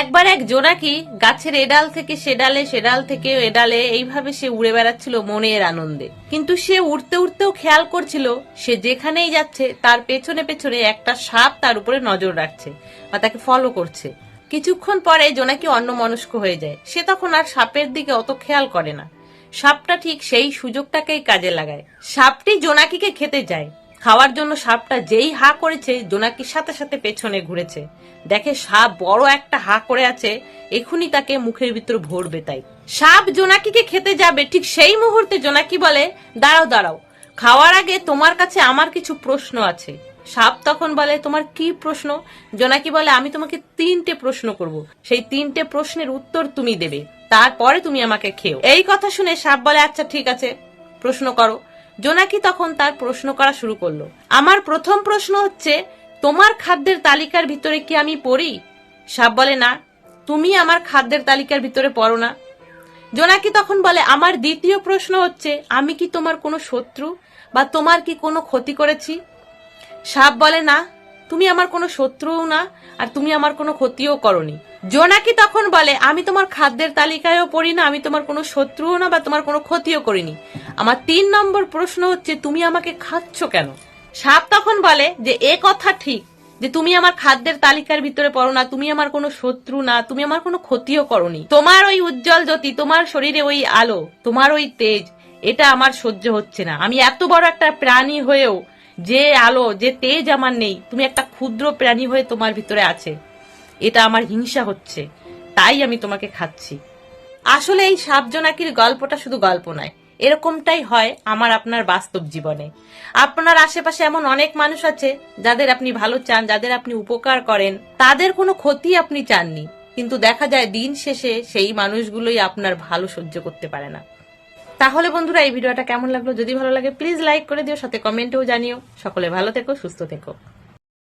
একবার এক জোনাকি গাছের এডাল থেকে সেডালে সেডাল থেকে এডালে এইভাবে সে উড়ে বেড়াচ্ছিল মনের আনন্দে। কিন্তু সে উড়তে উড়তেও খেয়াল করছিল, সে যেখানেই যাচ্ছে, তার পেছনে পেছনে একটা সাপ তার উপরে নজর রাখছে বা তাকে ফলো করছে। কিছুক্ষণ পরে জোনাকি অন্য মনস্ক হয়ে যায়। সে তখন আর সাপের দিকে অত খেয়াল করে না। সাপটা ঠিক সেই সুযোগটাকেই কাজে লাগায়। সাপটি জোনাকিকে খেতে যায়। খাওয়ার জন্য সাপটা যেই হা করেছে, জোনাকির সাথে সাথে পেছনে ঘুরেছে। দেখে সাপ বড় একটা হা করে আছে, এখুনি তাকে মুখের ভিতর ভরবে তাই। সাপ জোনাকিকে খেতে যাবে, ঠিক সেই মুহূর্তে জোনাকি বলে, দাঁড়াও দাঁড়াও, খাওয়ার আগে তোমার কাছে আমার কিছু প্রশ্ন আছে। সাপ তখন বলে, তোমার কি প্রশ্ন? জোনাকি বলে, আমি তোমাকে তিনটে প্রশ্ন করব। সেই তিনটে প্রশ্নের উত্তর তুমি দেবে, তারপরে তুমি আমাকে খেও। এই কথা শুনে সাপ বলে আচ্ছা ঠিক আছে, প্রশ্ন করো। জোনাকি তখন তার প্রশ্ন করা শুরু করল। আমার প্রথম প্রশ্ন হচ্ছে, তোমার খাদ্যের তালিকার ভিতরে কি আমি পড়ি? সাপ বলে, না। তুমি আমার খাদ্যের তালিকার ভিতরে পড়ো না। জোনাকি তখন বলে, আমার দ্বিতীয় প্রশ্ন হচ্ছে, আমি কি তোমার কোনো শত্রু? বা তোমার কি কোনো ক্ষতি করেছি? সাপ বলে, না। তুমি আমার কোনো শত্রুও না, আর তুমি আমার কোনো ক্ষতিও করনি। জোনাকি তখন বলে, আমি তোমার খাদ্যের তালিকায়ও পড়ি না, আমি তোমার কোনো শত্রুও না বা তোমার কোনো ক্ষতিও করিনি। আমার তিন নম্বর প্রশ্ন হচ্ছে, তুমি আমাকে খাচ্ছ কেন? সাপ তখন বলে যে, এ কথা ঠিক, যে তুমি আমার খাদ্যের তালিকার ভিতরে পড়ো না, তুমি আমার কোনো শত্রু না, তুমি আমার কোনো ক্ষতিও করনি। তোমার ওই উজ্জ্বল জ্যোতি, তোমার শরীরে ওই আলো, তোমার ওই তেজ, এটা আমার সহ্য হচ্ছে না। আমি এত বড় একটা প্রাণী হয়েও যে আলো, যে তেজ আমার নেই, তুমি একটা ক্ষুদ্র প্রাণী হয়ে তোমার ভিতরে আছে। এটা আমার হিংসা হচ্ছে, তাই আমি তোমাকে খাচ্ছি। আসলে এই সাপ জোনাকির গল্পটা শুধু গল্প নয়, এরকমটাই হয় আমার আপনার বাস্তব জীবনে। আপনার আশেপাশে এমন অনেক মানুষ আছে, যাদের আপনি ভালো চান, যাদের আপনি উপকার করেন, তাদের কোনো ক্ষতি আপনি চাননি, কিন্তু দেখা যায় দিন শেষে সেই মানুষগুলোই আপনার ভালো সহ্য করতে পারে না। তাহলে বন্ধুরা, এই ভিডিওটা কেমন লাগল? যদি ভালো লাগে প্লিজ লাইক করে দিও, সাথে কমেন্টেও জানিও। সকলে ভালো থেকো, সুস্থ থেকো।